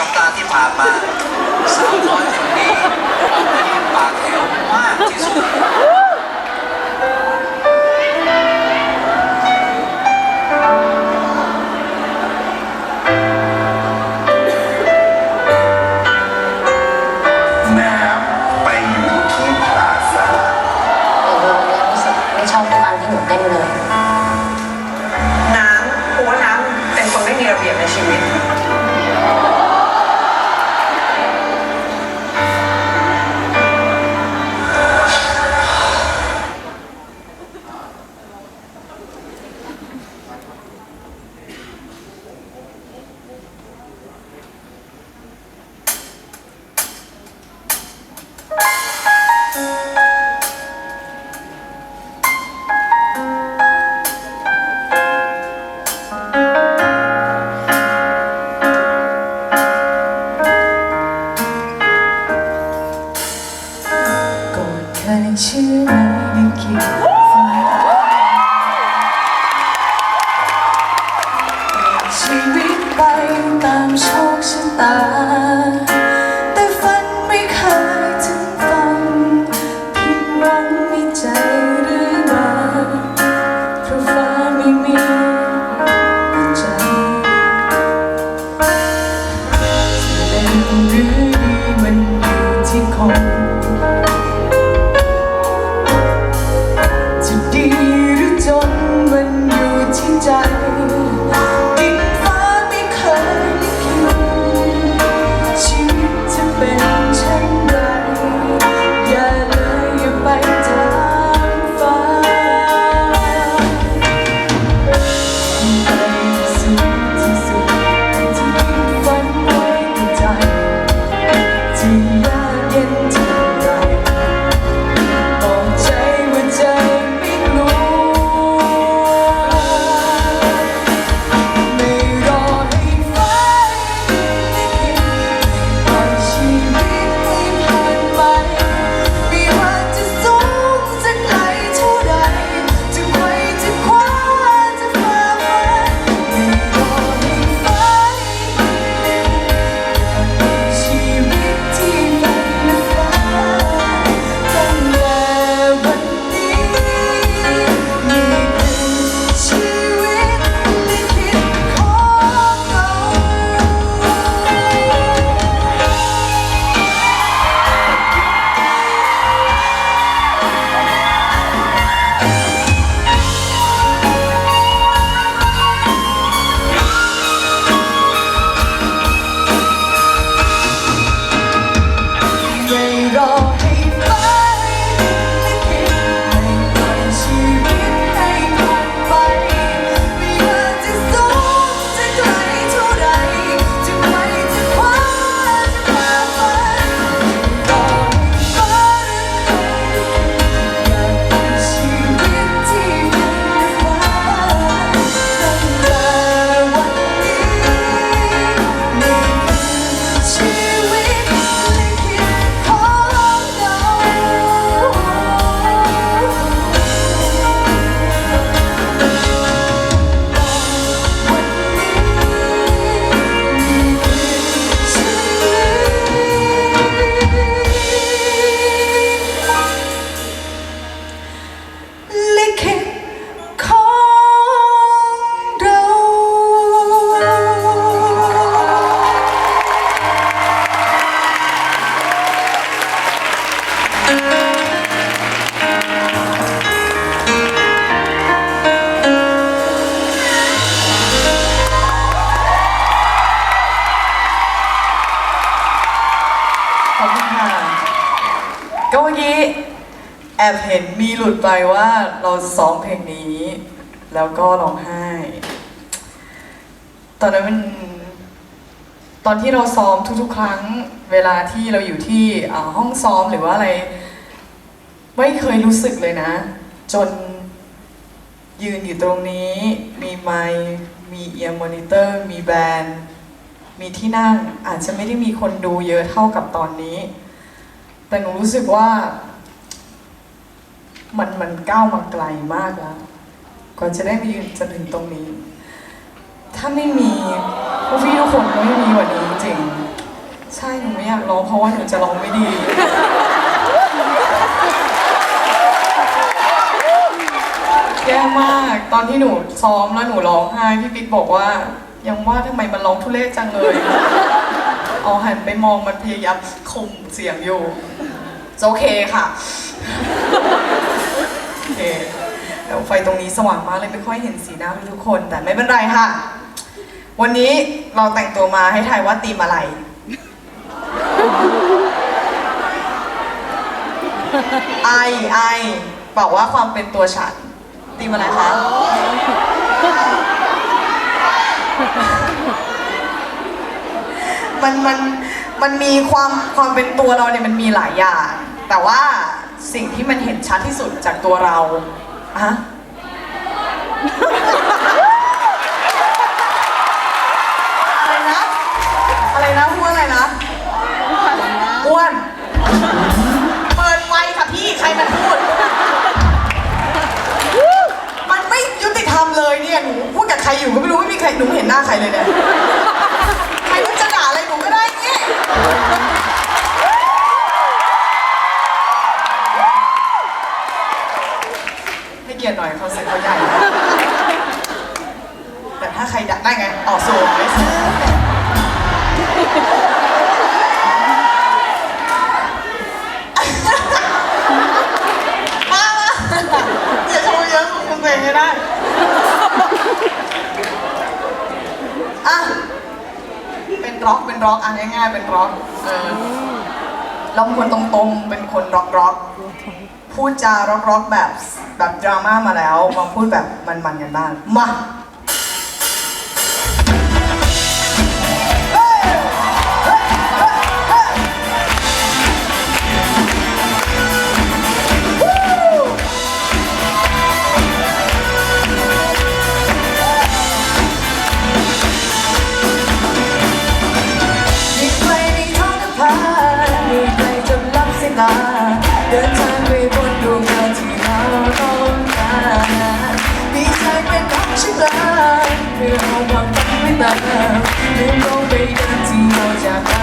สัปดาห์ที่ผ่านมาสาวน้อยคนนี้ยืนปากแถวมากที่สุดน้ำไปอยู่ที่พลาซ่าเออเนี่ยรู้สึกไม่ชอบทุกอันที่หนูเต้นเลย น้ำเพราะว่าน้ำเป็นคนไม่มีระเบียบในชีวิต อบเห็นมีหลุดไปว่าเราซ้อมเพลงนี้ แล้วก็ร้องไห้ ตอนนั้นเป็นตอนที่เราซ้อมทุกๆ ครั้ง เวลาที่เราอยู่ที่ห้องซ้อมหรือว่าอะไร ไม่เคยรู้สึกเลยนะ จนยืนอยู่ตรงนี้ มีไมค์มีเอียร์มอนิเตอร์ มีแบนด์มีที่นั่งอาจจะไม่ได้มีคนดูเยอะเท่ากับตอนนี้ แต่หนูรู้สึกว่า มันมันก้าวมาไกลมากแล้วกว่อนจะได้มายืนจนถึงตรงนี้ ถ้าไม่มีพวกพี่ทุกคนก็ไม่มีวันนี้จริงใช่หนูไม่อยากร้องเพราะว่าหนูจะร้องไม่ดีแย่มากตอนที่หนูซ้อมแล้วหนูร้องไห้พี่ปิ๊กบอกว่า ยังว่าทำไมมันร้องทุเรศจังเลยเอาหันไปมองมันพยายามคุมเสียงอยู่โอเคค่ะ เคเดี๋ยวไฟตรงนี้สว่างมากเลยไม่ค่อยเห็นสีหน้าทุกคน แต่ไม่เป็นไรค่ะ วันนี้เราแต่งตัวมาให้ทายว่าธีมอะไร ไอไอบอกว่าความเป็นตัวฉันธีมอะไรคะมันมันมันมีความความเป็นตัวเราเนี่ยมันมีหลายอย่าง แต่ว่า สิ่งที่มันเห็นชัดที่สุดจากตัวเราอะอะไรนะ อะไรนะพูดว่าอะไรนะอ้วน เปิดไฟค่ะพี่ ใครมันพูด มันไม่ยุติธรรมเลยเนี่ย หนูพูดกับใครอยู่ก็ไม่รู้ไม่มีใคร หนูเห็นหน้าใครเลยเนี่ย ใครรู้จะด่าอะไรหนูก็ได้นี่ เกียรติหน่อยเขาเสียเขาใหญ่ แต่ถ้าใครด่าได้ไงต่อสู้ไหมมามาอย่าโชว์เยอะคุณเองไม่ได้อะเป็นร็อกเป็นร็อกอะง่ายๆเป็นร็อกเออเราเป็นคนตรงๆ เป็นคนร็อกร็อกพูดจาร็อกร็อกแบบ แบบดราม่ามาแล้วมาพูดแบบมันๆกันบ้างมา เลยเพื่อเอาคว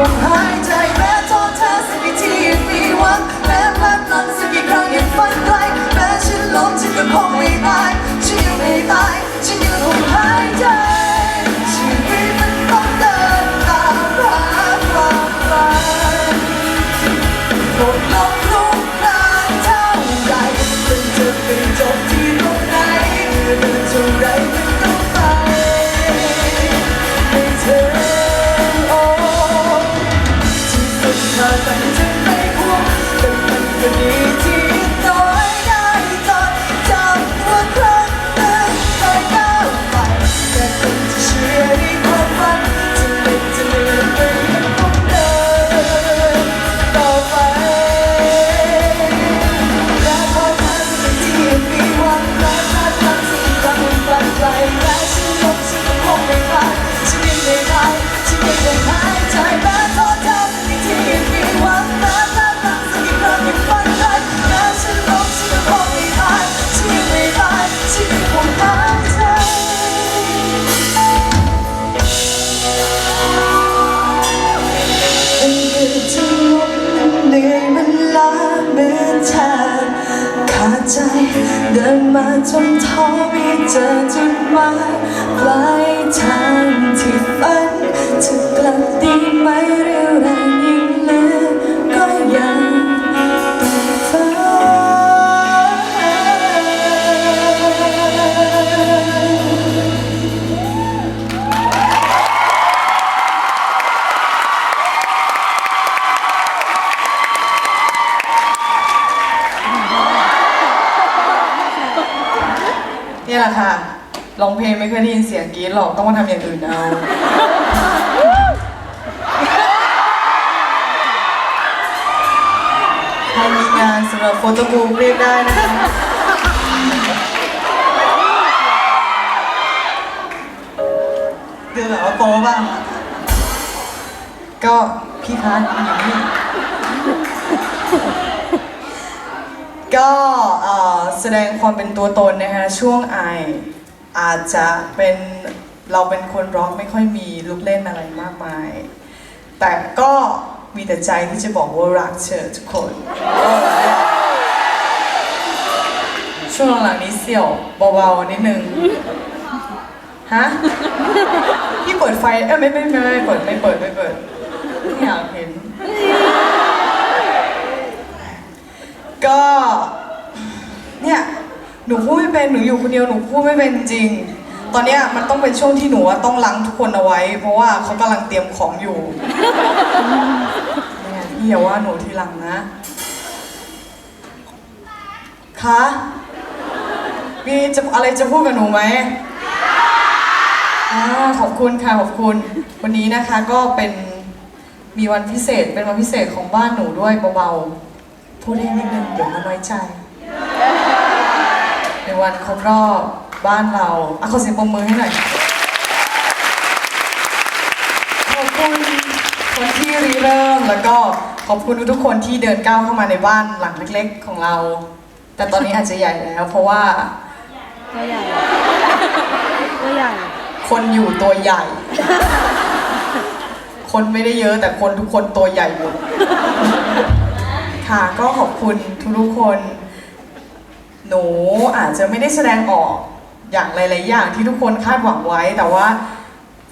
我害。 ใจ เดินมาจนท้อไม่เจอจุดหมายปลายทางที่ฝันจะกลับดีไหมเรี่ยวแรงยิ่งเหลือก็ยัง ร้องเพลงไม่เคยได้ยินเสียงกรี๊ดหรอกต้องมาทำอย่างอื่นเอาใครมีงานสำหรับโฟโต้บุ๊กเรียกได้นะคะดูแบบว่าโป๊บ้างก็พี่คะอย่างนี้ ก็เอ่อแสดงความเป็นตัวตนนะคะช่วงไอ อาจจะเป็นเราเป็นคนร็อกไม่ค่อยมีลูกเล่นอะไรมากมาย แต่ก็มีแต่ใจที่จะบอกว่ารักเธอทุกคน ช่วงหลังนี้เสี่ยวเบาๆนิดนึงฮะพี่เปิดไฟเอ้ยไม่ไม่ไม่ไม่เปิดไม่เปิดไม่เปิดไม่อยากเห็น ก็เนี่ย หนูพูดไม่เป็นหนูอยู่คนเดียวหนูพูดไม่เป็นจริง ตอนเนี้ยมันต้องเป็นช่วงที่หนูอะต้องล้างทุกคนเอาไว้ เพราะว่าเขากำลังเตรียมของอยู่เนี่ยพี่อย่าว่าหนูทีหลังนะ คะมีจะอะไรจะพูดกับหนูไหมอ่าขอบคุณค่ะขอบคุณ วันนี้นะคะก็เป็นมีวันพิเศษเป็นวันพิเศษของบ้านหนูด้วยเบาๆพูดให้นิดนึงเดี๋ยวมาน้อยใจ วันครบรอบบ้านเราอะขอเสียงปรบมือให้หน่อย ขอบคุณคนที่ริเริ่มแล้วก็ขอบคุณทุกๆคนที่เดินก้าวเข้ามาในบ้านหลังเล็กๆของเรา แต่ตอนนี้อาจจะใหญ่แล้ว เพราะว่าตัวใหญ่ตัวใหญ่ คนอยู่ตัวใหญ่ คนไม่ได้เยอะ แต่คนทุกคนตัวใหญ่หมด ค่ะก็ขอบคุณทุกๆคน หนูอาจจะไม่ได้แสดงออกอย่างหลาย ๆ อย่างที่ทุกคนคาดหวังไว้ แต่ว่า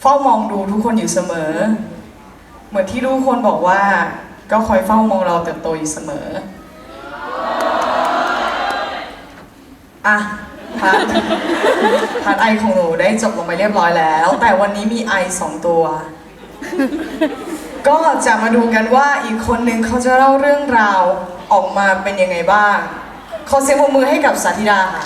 เฝ้ามองดูทุกคนอยู่เสมอ เหมือนที่ทุกคนบอกว่า ก็คอยเฝ้ามองเราเติบโตอยู่เสมออะพาร์ทพาร์ทไอของหนูได้จบลงไปเรียบร้อยแล้ว แต่วันนี้มีไอสองตัว ก็จะมาดูกันว่าอีกคนนึงเขาจะเล่าเรื่องราวออกมาเป็นยังไงบ้าง ขอเสียงปรบมือให้กับสาธิดาค่ะ